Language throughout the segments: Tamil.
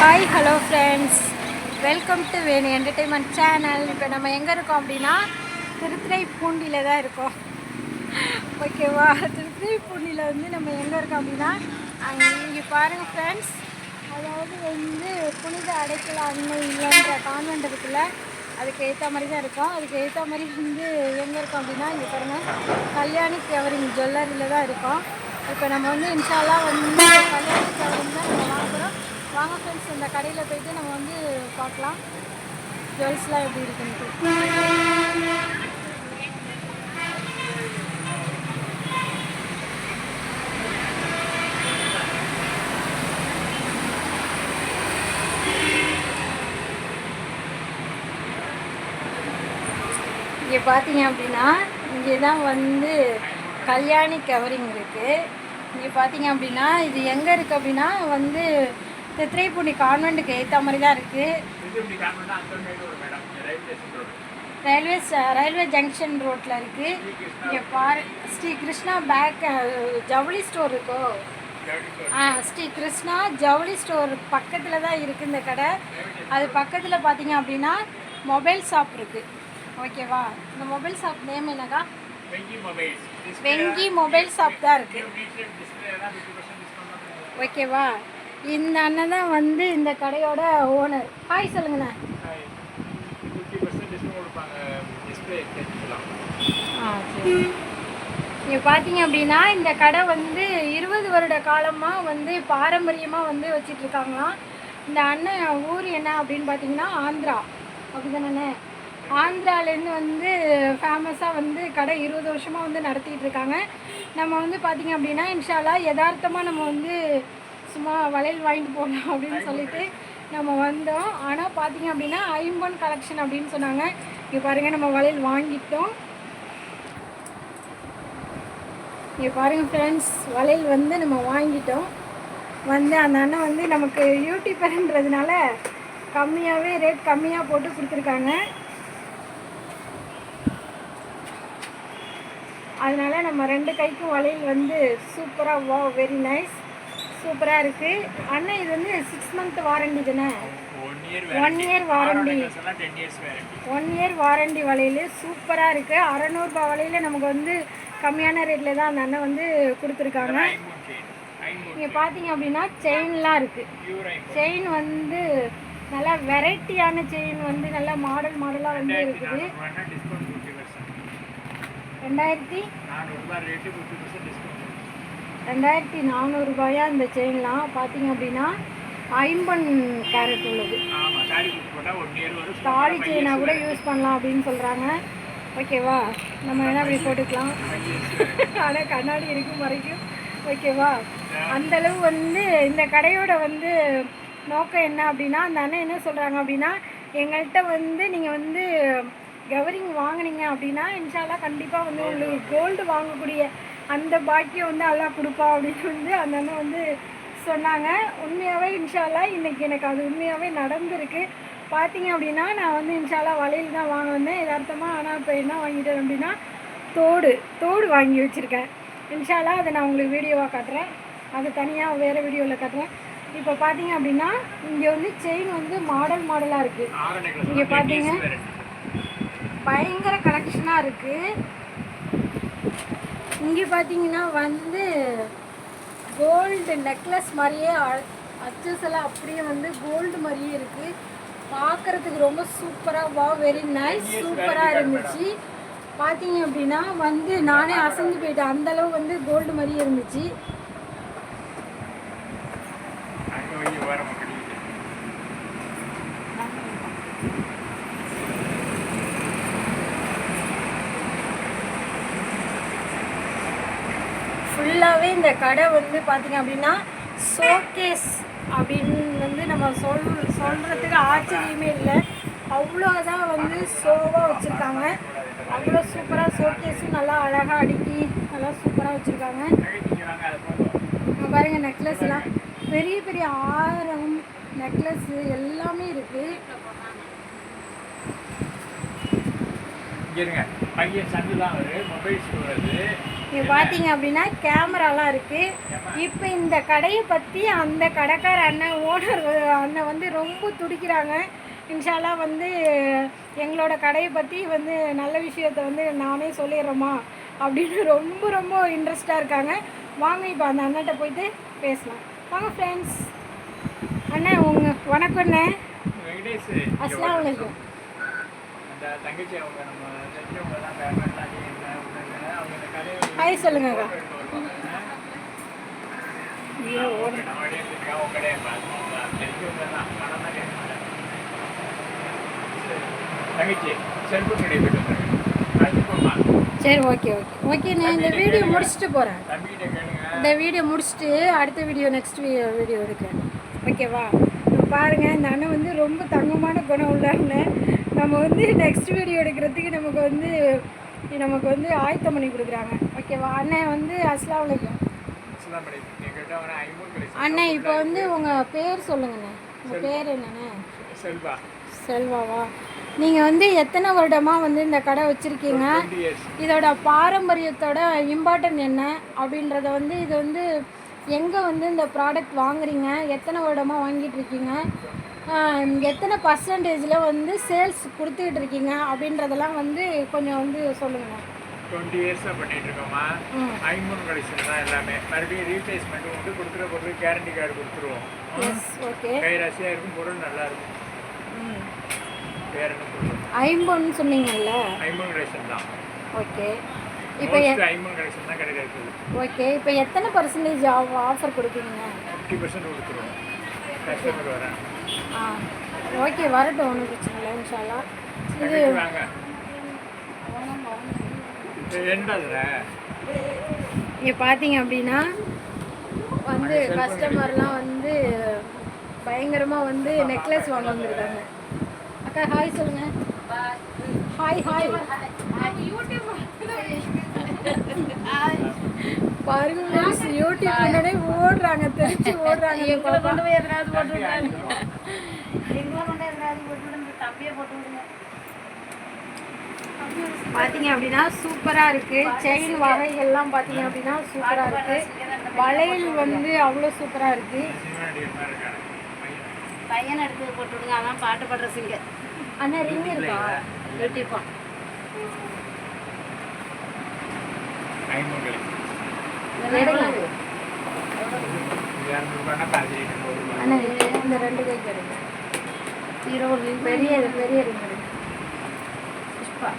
Hi hello friends welcome to Venu entertainment channel இப்போ நம்ம எங்கே இருக்கோம் அப்படின்னா திருத்துறைப்பூண்டியில் தான் இருக்கோம். ஓகேவா திருத்துறைப்பூண்டியில் வந்து நம்ம எங்கே இருக்கோம் அப்படின்னா அங்கே இங்கே பாருங்கள் ஃப்ரெண்ட்ஸ் அதாவது வந்து புனித அடைக்கல அன்னை இல்லைன்ற கான்வெண்ட் இருக்குல்ல அதுக்கு ஏற்ற மாதிரி தான் இருக்கும். அதுக்கு ஏற்ற மாதிரி வந்து எங்கே இருக்கோம் அப்படின்னா இங்கே பாருங்கள் கல்யாணி கவரிங் ஜுவல்லரியில் தான் இருக்கோம். இப்போ நம்ம வந்து இன்ஷால்லாம் வந்து கல்யாணி கவரிங் தான் நம்ம வாங்குகிறோம் வாங்க ஃப்ரெண்ட்ஸ் இந்த கடையில் போயிட்டு நம்ம வந்து பார்க்கலாம். ஜுவல்ஸ்லாம் எப்படி இருக்குன்ட்டு. இங்கே பார்த்தீங்க அப்படின்னா இங்கே தான் வந்து கல்யாணி கவரிங் இருக்குது இங்கே பார்த்தீங்க அப்படின்னா இது எங்கே இருக்குது அப்படின்னா வந்து தித்திரைப்பூண்டி கான்வெண்ட்டுக்கு ஏற்ற மாதிரி தான் இருக்குது ரயில்வே ஸ்ட- ரயில்வே ஜங்ஷன் ரோட்டில் இருக்குது இங்கே பாரு ஸ்ரீ கிருஷ்ணா பேக் ஜவுளி ஸ்டோர் இருக்கோ? ஆ ஸ்ரீ கிருஷ்ணா ஜவுளி ஸ்டோர் பக்கத்தில் தான் இருக்குது இந்த கடை. அது பக்கத்தில் பார்த்தீங்க அப்படின்னா மொபைல் ஷாப் இருக்குது ஓகேவா இந்த மொபைல் ஷாப் நேம் என்னக்கா? வெங்கி மொபைல் ஷாப் தான் இருக்குது ஓகேவா இந்த அண்ணன் தான் வந்து இந்த கடையோட ஓனர் ஹாய் சொல்லுங்கண்ணா. நீங்கள் பார்த்தீங்க அப்படின்னா இந்த கடை வந்து இருபது வருட காலமாக வந்து பாரம்பரியமாக வந்து வச்சிட்டு இருக்காங்களாம் இந்த அண்ணன் ஊர் என்ன அப்படின்னு பார்த்தீங்கன்னா ஆந்திரா. அப்படிதானே ஆந்திராலேருந்து வந்து ஃபேமஸாக வந்து கடை இருபது வருஷமாக வந்து நடத்திட்டு இருக்காங்க நம்ம வந்து பார்த்தீங்க அப்படின்னா இன்ஷால்லா யதார்த்தமாக நம்ம வந்து சும்மா வளையல் வாங்கிட்டு போகலாம் அப்படின்னு சொல்லிட்டு நம்ம வந்தோம். ஆனால் பார்த்தீங்க அப்படின்னா ஐம்பன் கலெக்ஷன் அப்படின்னு சொன்னாங்க. இங்கே பாருங்கள் நம்ம வளையல் வாங்கிட்டோம். இங்கே பாருங்கள் ஃப்ரெண்ட்ஸ் வளையல் வந்து நம்ம வாங்கிட்டோம். வந்து அந்த அண்ணன் வந்து நமக்கு யூடியூபர்ன்றதுனால கம்மியாகவே ரேட் கம்மியாக போட்டு கொடுத்துருக்காங்க. அதனால் நம்ம ரெண்டு கைக்கும் வளையல் வந்து சூப்பராக வா வெரி நைஸ் சூப்பராக இருக்குது அண்ணன் இது வந்து சிக்ஸ் மந்த் வாரண்டி தானே? One year warranty one year warranty வளையல். சூப்பராக இருக்குது அறநூறுபா வளையல் நமக்கு வந்து கம்மியான ரேட்டில் தான் அந்த அண்ணன் வந்து கொடுத்துருக்காங்க. நீங்கள் பார்த்தீங்க அப்படின்னா செயின்லாம் இருக்குது செயின் வந்து நல்லா வெரைட்டியான செயின் வந்து நல்லா மாடல் மாடலாக வந்து இருக்குது. ரெண்டாயிரத்தி ரெண்டாயிரத்தி நானூறுபாயா இந்த செயின்லாம்? பார்த்தீங்க அப்படின்னா ஐம்பன் கேரட் உள்ளது. தாலி செயினாக கூட யூஸ் பண்ணலாம் அப்படின்னு சொல்கிறாங்க ஓகேவா? நம்ம வேணால் அப்படி போட்டுக்கலாம். ஆனால் கண்ணாடி இருக்கும் வரைக்கும் ஓகேவா? அந்த அளவு வந்து இந்த கடையோட வந்து நோக்கம் என்ன அப்படின்னா அந்த அண்ணன் என்ன சொல்கிறாங்க அப்படின்னா எங்கள்கிட்ட வந்து நீங்கள் வந்து கவரிங் வாங்குனீங்க அப்படின்னா இன்ஷால்லா கண்டிப்பாக வந்து உங்களுக்கு கோல்டு வாங்கக்கூடிய அந்த பாக்கியம் வந்து எல்லாம் கொடுப்பா அப்படின்னு வந்து அந்த அண்ணன் வந்து சொன்னாங்க. உண்மையாகவே இன்ஷால்லா இன்னைக்கு எனக்கு அது உண்மையாகவே நடந்திருக்கு. பார்த்தீங்க அப்படின்னா நான் வந்து இன்ஷால்லா வளையல் தான் வாங்க வந்தேன். யதார்த்தமாக ஆனால் இப்போ என்ன வாங்கிட்டேன் அப்படின்னா தோடு தோடு வாங்கி வச்சுருக்கேன். இன்ஷால்லா அதை நான் உங்களுக்கு வீடியோவாக காட்டுறேன். அது தனியாக வேறு வீடியோவில் காட்டுறேன். இப்போ பார்த்தீங்க அப்படின்னா இங்கே வந்து செயின் வந்து மாடல் மாடலாக இருக்குது இங்கே பார்த்தீங்க பயங்கர கலெக்ஷனாக இருக்குது இங்கே பார்த்தீங்கன்னா வந்து கோல்டு நெக்லஸ் மாதிரியே அச்சஸ் எல்லாம் அப்படியே வந்து கோல்டு மாதிரியே இருக்குது பார்க்குறதுக்கு ரொம்ப சூப்பராக வா வெரி நைஸ் சூப்பராக இருந்துச்சு. பார்த்தீங்க அப்படின்னா வந்து நானே அசந்து போயிட்டேன். அந்த அளவு வந்து கோல்டு மாதிரியே இருந்துச்சு. இந்த கடை வந்து பார்த்தீங்க அப்படின்னா ஷோகேஸ் அப்படின்னு வந்து நம்ம சொல் சொல்கிறதுக்கு ஆச்சரியமே இல்லை. அவ்வளோதான் வந்து ஷோவாக வச்சுருக்காங்க. அவ்வளோ சூப்பராக ஷோகேஸும் நல்லா அழகாக அடுக்கி நல்லா சூப்பராக வச்சுருக்காங்க. பாருங்கள் நெக்லஸ்லாம் பெரிய பெரிய ஆரம் நெக்லஸ்ஸு எல்லாமே இருக்குது இங்க இருங்க. பையன் சந்து தான் அவரு. மொபைல் ஸ்டோர் அது. இங்கே பார்த்தீங்க அப்படின்னா கேமராலாம் இருக்குது இப்போ இந்த கடையை பற்றி அந்த கடைக்கார அண்ணன் ஓனர் அண்ணன் வந்து ரொம்ப துடிக்கிறாங்க. இன்ஷால்லா வந்து எங்களோட கடையை பற்றி வந்து நல்ல விஷயத்த வந்து நானே சொல்லிடுறோமா அப்படின்னு ரொம்ப ரொம்ப இன்ட்ரெஸ்டாக இருக்காங்க. வாங்க இப்போ அந்த அண்ணன்ட்ட போயிட்டு பேசலாம். வாங்க ஃப்ரெண்ட்ஸ் அண்ணன் உங்கள் வணக்கம் அண்ணே. வெங்கடேஷ் அஸ்லாம் வலைக்கும் அந்த தங்கச்சி அவங்க நம்ம தெரிஞ்சவங்க தான் பேமெண்ட் ஆகி என்ன ஒண்ணுங்க. அவங்க இந்த கடையை ஹாய் சொல்லுங்கக்கா. ஐயோ ஓடு நம்ம கடையை தெரிஞ்சா அவங்க கடையை பார்த்துக்கோங்க. தெரிஞ்சவங்க தான் பணம் தான் கேட்க மாட்டாங்க. சரி. தங்கச்சி ஓகே ஓகே. ஓகே நான் இந்த வீடியோ முடிச்சுட்டு போகிறேன் இந்த வீடியோ முடிச்சுட்டு அடுத்த வீடியோ நெக்ஸ்ட் வீடியோ எடுக்கிறேன் ஓகேவா? இப்ப பாருங்க இந்த அண்ணன் வந்து ரொம்ப தங்கமான குணம் உள்ள அண்ணன் நம்ம வந்து நெக்ஸ்ட் வீடியோ எடுக்கிறதுக்கு நமக்கு வந்து நமக்கு வந்து ஆயத்தம் பண்ணி கொடுக்குறாங்க. ஓகேவா அண்ணன் வந்து அஸ்லாம் வலைக்கும் அண்ணன் இப்போ வந்து உங்கள் பேர் சொல்லுங்கண்ணே. உங்கள் பேர் என்னண்ணே? செல்வா. செல்வாவா? நீங்கள் வந்து எத்தனை வருடமாக வந்து இந்த கடை வச்சுருக்கீங்க? இதோட பாரம்பரியத்தோட இம்பார்ட்டன்ட் என்ன? அப்படின்றத வந்து இது வந்து எங்கே வந்து இந்த ப்ராடக்ட் வாங்குறீங்க? எத்தனை வருடமாக வாங்கிட்டு இருக்கீங்க? எத்தனை பர்சன்டேஜில் வந்து சேல்ஸ் கொடுத்துக்கிட்டு இருக்கீங்க அப்படின்றதெல்லாம் வந்து கொஞ்சம் வந்து சொல்லுங்கள் டுவெண்ட்டி இயர்ஸாக பண்ணிட்டு இருக்கோமா ம். ஐம்பது கடைசியில் தான் எல்லாமே. மறுபடியும் ரீப்ளேஸ்மெண்ட் உண்டு கொடுக்குற பொருள் கேரண்டி கார்டு கொடுத்துருவோம். ஓகே கைராசியாக இருக்கும் பொருள் நல்லா இருக்கும். வேற என்ன பொருள்? ஐம்பொன்னு சொன்னீங்கல்ல? ஐம்பது கடைசன் தான். ஓகே. இப்போ ஐம்பது கடைசன் தான் கடையில் இருக்குது ஓகே இப்போ எத்தனை பர்சன்டேஜ் ஆஃபர் கொடுப்பீங்க ஃபிஃப்டி பர்சன்ட் கொடுத்துருவோம். கஸ்டமர் வரேன் ஆ ஓகே வரட்டும் ஒன்றும் பிரச்சனை இல்லை இன்ஷால்லா இது இங்கே பார்த்தீங்க அப்படின்னா வந்து கஸ்டமர்லாம் வந்து பயங்கரமாக வந்து நெக்லஸ் வாங்க வந்திருக்காங்க. அக்கா ஹாய் சொல்லுங்க. ஹாய் ஹாய் பாருங்க யூடியூப் முன்னாடி ஓடுறாங்க தெரிச்சு ஓடுறாங்க எங்களை கொண்டு போய் எதனாவது போட்டு விடுறாங்க. எங்களை கொண்டு எதனாவது போட்டு விடுங்க தம்பியை போட்டு விடுங்க. பார்த்தீங்க அப்படின்னா சூப்பராக இருக்குது செயின் வகைகள்லாம் பார்த்தீங்க அப்படின்னா சூப்பராக இருக்குது வளையல் வந்து அவ்வளோ சூப்பராக இருக்குது பையன். எடுத்து போட்டு விடுங்க அதான் பாட்டு பாடுற சிங்கர் அண்ணா ரிங் இருக்கா? யூடியூப்பா அண்ணா இந்த ரெண்டு கை கிடைக்கும் இருபது பெரிய பெரிய புஷ்பா.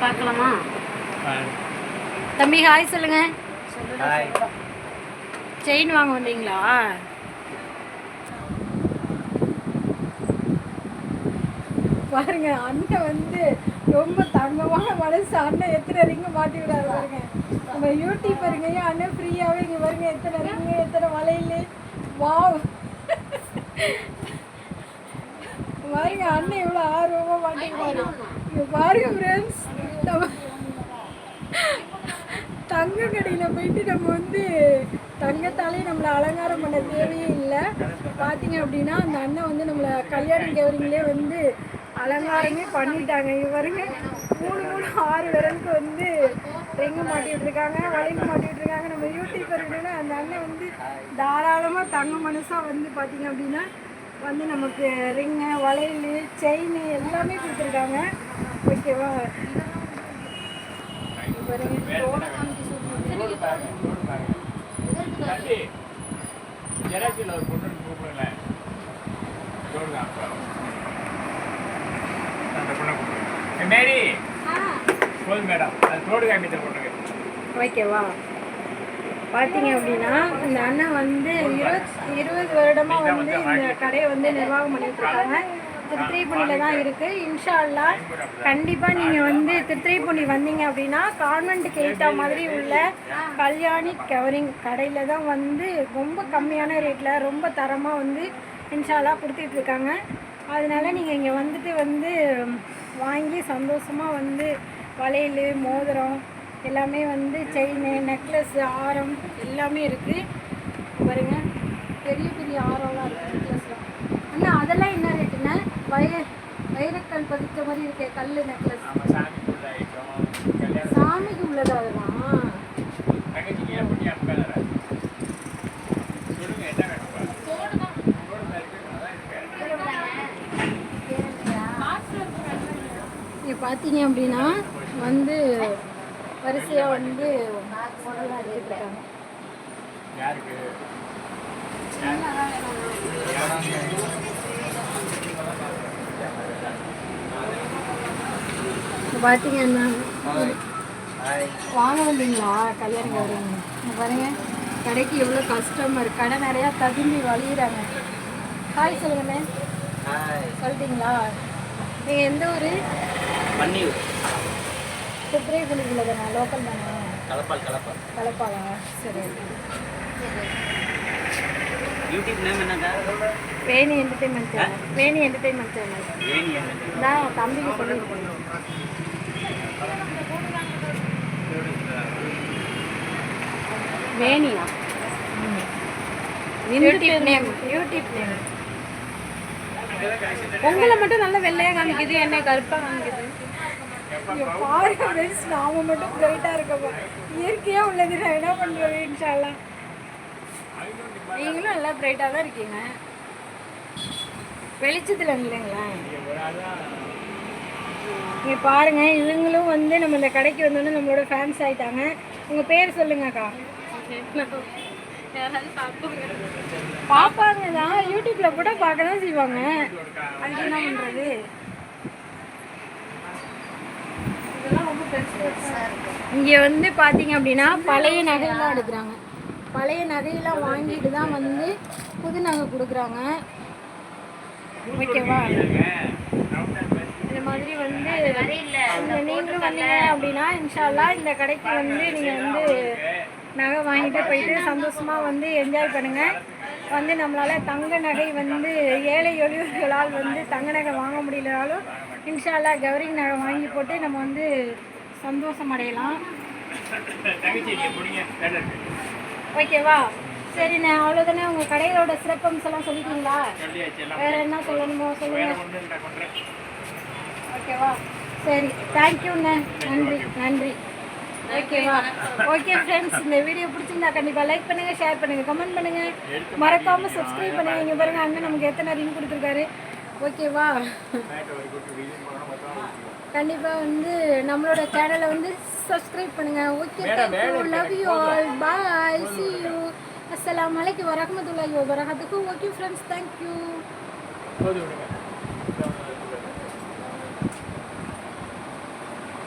பார்க்கலாமா தம்பி ஹாய் சொல்லுங்க. செயின் வாங்க வந்தீங்களா? பாருங்க அண்ணன் வந்து ரொம்ப தங்கமான மனசு. அண்ணன் எத்தனை ரிங்கு மாட்டி விடாது பாருங்க. நம்ம யூடியூபருங்க அண்ணன் ஃப்ரீயாகவே இங்கே பாருங்க எத்தனை ரிங்கு எத்தனை வலையிலே வாவ். பாருங்க அண்ணன் இவ்வளவு ஆர்வமாக மாட்டேங்கிறாரு இங்கே பாருங்க ஃப்ரெண்ட்ஸ் நம்ம தங்க கடையில் போயிட்டு நம்ம வந்து தங்கத்தாலே நம்மளை அலங்காரம் பண்ண தேவையே இல்லை. பார்த்தீங்க அப்படின்னா அந்த அண்ணன் வந்து நம்மளை கல்யாணம் கேவரிங்களே வந்து அலங்காரமே பண்ணிட்டாங்க. இவருங்க மூணு மூணு ஆறு விரலுக்கு வந்து ரிங்கு மாட்டிட்டு இருக்காங்க வளையல் மாட்டிட்டு இருக்காங்க நம்ம யூடியூப்பர் அந்த அண்ணன் வந்து தாராளமாக தங்க மனசாக வந்து பார்த்தீங்க அப்படின்னா வந்து நமக்கு ரிங்கு வளையல் செயின் எல்லாமே கொடுத்துருக்காங்க. ஓகேவா? ஜெராசியில் ஒரு பொண்ணு கூப்பிடுங்களேன். அந்த பொண்ணை கூப்பிடுங்க மேரி போதும் மேடம். அது ரோடு காமித்த பொண்ணுங்க ஓகேவா? பார்த்தீங்க அப்படின்னா இந்த அண்ணன் வந்து இருபத் இருபது வருடமாக வந்து இந்த கடையை வந்து நிர்வாகம் பண்ணிட்டு இருக்காங்க திருத்திரைப்பூண்டியில் தான் இருக்குது இன்ஷா அல்லா கண்டிப்பாக நீங்கள் வந்து திருத்திரைப்பூண்டி வந்தீங்க அப்படின்னா கான்வென்ட்டுக்கு ஏற்ற மாதிரி உள்ள கல்யாணி கவரிங் கடையில் தான் வந்து ரொம்ப கம்மியான ரேட்டில் ரொம்ப தரமாக வந்து இன்ஷா அல்லா கொடுத்துட்டு இருக்காங்க. அதனால நீங்கள் இங்கே வந்துட்டு வந்து வாங்கி சந்தோஷமாக வந்து வளையல் மோதிரம் எல்லாமே வந்து செயின் நெக்லஸ் ஆரம் எல்லாமே இருக்குது பாருங்க. பெரிய பெரிய ஆரம்லாம் இருக்குது நெக்லஸ்லாம் அண்ணா அதை அதெல்லாம் என்ன ரேட்டுண்ணே வய வைரக்கல் பதிச்ச மாதிரி இருக்கே கல் நெக்லஸ் சாமிக்கு உள்ளதா அதெல்லாம் தங்கச்சிக்கு ஏன் பண்ணி அனுப்பாத சொல்லுங்க என்ன வேணும்ப்பா தோடு தான் இருக்கு அதான் இருக்கு இங்கே பார்த்தீங்க அப்படின்னா வந்து வரிசையாக வந்து பார்த்தீங்கன்னா வாங்க வந்தீங்களா? கல்யாணம் வருவீங்க இங்க பாருங்க. கடைக்கு எவ்வளோ கஸ்டமர் கடை நிறையா ததும்பி வழியிறாங்க. ஹாய் சொல்லுங்கண்ணே சொல்லிட்டீங்களா நீங்கள் எந்த ஊர்? பன்னீர். சித்திரை குளிக்கல தானே லோக்கல் தானே? கலப்பால் கலப்பால். கலப்பாளா சரி. யூடியூப் நேம் என்னங்க? Veni entertainment channel Veni entertainment channel Veni தான் தம்பிக்கு சொல்லியிருக்கேன் வேணியா? யூடியூப் நேம் யூடியூப் நேம் உங்களை மட்டும் நல்ல வெள்ளையா காமிக்குது என்ன கருப்பா காமிக்குது. பாருங்க ஃப்ரெண்ட்ஸ் நாம மட்டும் பிரைட்டாக இருக்கோம். இயற்கையாக உள்ளது நான் என்ன பண்ணுறது இன்ஷால்லாம் நீங்களும் நல்லா பிரைட்டாக தான் இருக்கீங்க. வெளிச்சத்தில் இல்லைங்களா இங்கே பாருங்க இவங்களும் வந்து நம்ம இந்த கடைக்கு வந்தோன்னே நம்மளோட ஃபேன்ஸ் ஆயிட்டாங்க. உங்கள் பேர் சொல்லுங்கக்கா. பார்ப்பாங்க தான் யூடியூப்ல கூட பார்க்க தான் செய்வாங்க. அதுக்கு என்ன பண்ணுறது இங்கே வந்து பார்த்தீங்க அப்படின்னா பழைய நகையெல்லாம் எடுக்கிறாங்க. பழைய நகையெல்லாம் வாங்கிட்டு தான் வந்து புது நகை கொடுக்குறாங்க. ஓகேவா? இந்த மாதிரி வந்து நீங்களும் வந்தீங்க அப்படின்னா இன்ஷால்லா இந்த கடைக்கு வந்து நீங்கள் வந்து நகை வாங்கிட்டு போயிட்டு சந்தோஷமாக வந்து என்ஜாய் பண்ணுங்கள் வந்து நம்மளால் தங்க நகை வந்து ஏழை எளியவர்களால் வந்து தங்க நகை வாங்க முடியலனாலும் இன்ஷால்லா கௌரி நகை வாங்கி போட்டு நம்ம வந்து சந்தோஷம் அடையலாம். ஓகேவா? சரி நான் அவ்வளோதானே உங்கள் கடையோட சிறப்பம்சம் எல்லாம் சொல்லிட்டீங்களா? வேறு என்ன சொல்லணுமோ சொல்லுங்கள் ஓகேவா? சரி தேங்க்யூண்ணே நன்றி நன்றி. ஓகேவா ஓகே ஃப்ரெண்ட்ஸ் இந்த வீடியோ பிடிச்சிருந்தா கண்டிப்பாக லைக் பண்ணுங்கள் ஷேர் பண்ணுங்கள் கமெண்ட் பண்ணுங்கள் மறக்காமல் சப்ஸ்கிரைப் பண்ணுங்க. இங்கே பாருங்க அண்ணன் நமக்கு எத்தனை ரிங் கொடுத்துருக்காரு. ஓகேவா கண்டிப்பாக வந்து நம்மளோட சேனலை வந்து சப்ஸ்கிரைப் பண்ணுங்கள் okay thank you love you all bye see you அஸ்ஸலாமு அலைக்கும் வரஹ்மத்துல்லாஹி வபரகாத்துஹு ஓகே ஃப்ரெண்ட்ஸ் தேங்க்யூ